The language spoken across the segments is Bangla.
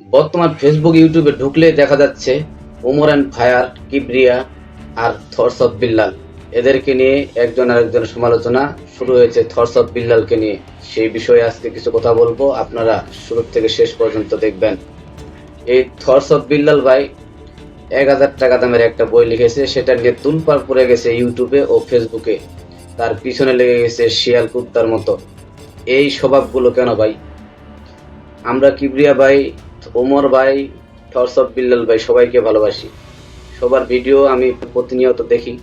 বর্তমান ফেসবুক ইউটিউবে ঢুকলে দেখা যাচ্ছে ওমর অ্যান্ড ফায়ার, কিবরিয়া আর থরস অফ বিল্লাল এদেরকে নিয়ে একজন আরেকজনের সমালোচনা শুরু হয়েছে থরস অফ বিল্লালকে নিয়ে। সেই বিষয়ে আজকে কিছু কথা বলব, আপনারা শুরু থেকে শেষ পর্যন্ত দেখবেন। এই থরস অফ বিল্লাল ভাই এক হাজার টাকা দামের একটা বই লিখেছে, সেটা নিয়ে তুলপার পড়ে গেছে ইউটিউবে ও ফেসবুকে তার পিছনে লেগে গেছে শিয়াল কুত্তার মতো। এই স্বভাবগুলো কেন ভাই? আমরা কিবরিয়া ভাই ওমর ভাই টর্স অফ বিল্লাল ভাই, সবাইকে ভালোবাসি। সবার ভিডিও আমি প্রতিনিয়ত দেখি।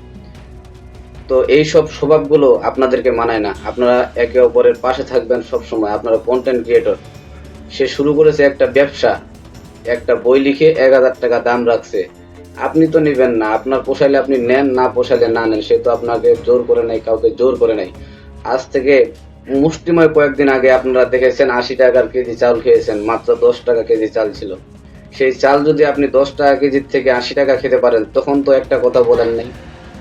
তো এই সব স্বভাবগুলো আপনাদেরকে মানায় না। আপনারা একে অপরের পাশে থাকবেন সব সময় আপনারা কন্টেন্ট ক্রিয়েটর সে শুরু করেছে একটা ব্যবসা। একটা বই লিখে এক হাজার টাকা দাম রাখছে। আপনি তো নেবেন না। আপনার পোষাইলে আপনি নেন, না পোষাইলে না নেন, সে তো আপনাকে জোর করে নাই কাউকে জোর করে নাই আজ থেকে মুষ্টিময় কয়েকদিন আগে আপনারা দেখেছেন আশি টাকার কেজি চাল খেয়েছেন, মাত্র দশ টাকা কেজি চাল ছিল। সেই চাল যদি আপনি দশ টাকা কেজির থেকে আশি টাকা খেতে পারেন, তখন তো একটা কথা বলেন নাই।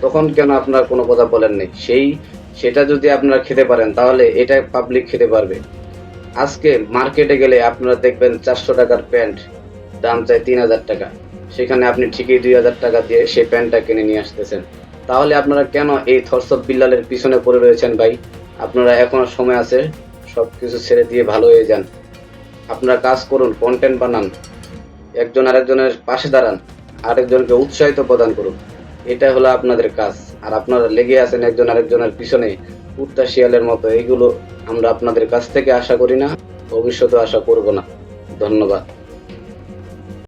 তখন কেন আপনার কোনো কথা বলেন নাই? সেই, সেটা যদি আপনারা খেতে পারেন, তাহলে এটা পাবলিক খেতে পারবে। আজকে মার্কেটে গেলে আপনারা দেখবেন চারশো টাকার প্যান্ট, দাম চাই তিন হাজার টাকা। সেখানে আপনি ঠিকই দুই হাজার টাকা দিয়ে সেই প্যান্টটা কিনে নিয়ে আসতেছেন। তাহলে আপনারা কেন এই থরসব বিল্লালের পিছনে পড়ে রয়েছেন ভাই? আপনারা এখনও সময় আছে সব কিছু ছেড়ে দিয়ে ভালো হয়ে যান। আপনারা কাজ করুন কন্টেন্ট বানান, একজন আরেকজনের পাশে দাঁড়ান, আরেকজনকে উৎসাহিত প্রদান করুন। এটা হলো আপনাদের কাজ। আর আপনারা লেগে আছেন একজন আরেকজনের পিছনে কুত্তা শিয়ালের মতো এইগুলো আমরা আপনাদের কাছ থেকে আশা করি না ভবিষ্যতে আশা করব না। ধন্যবাদ।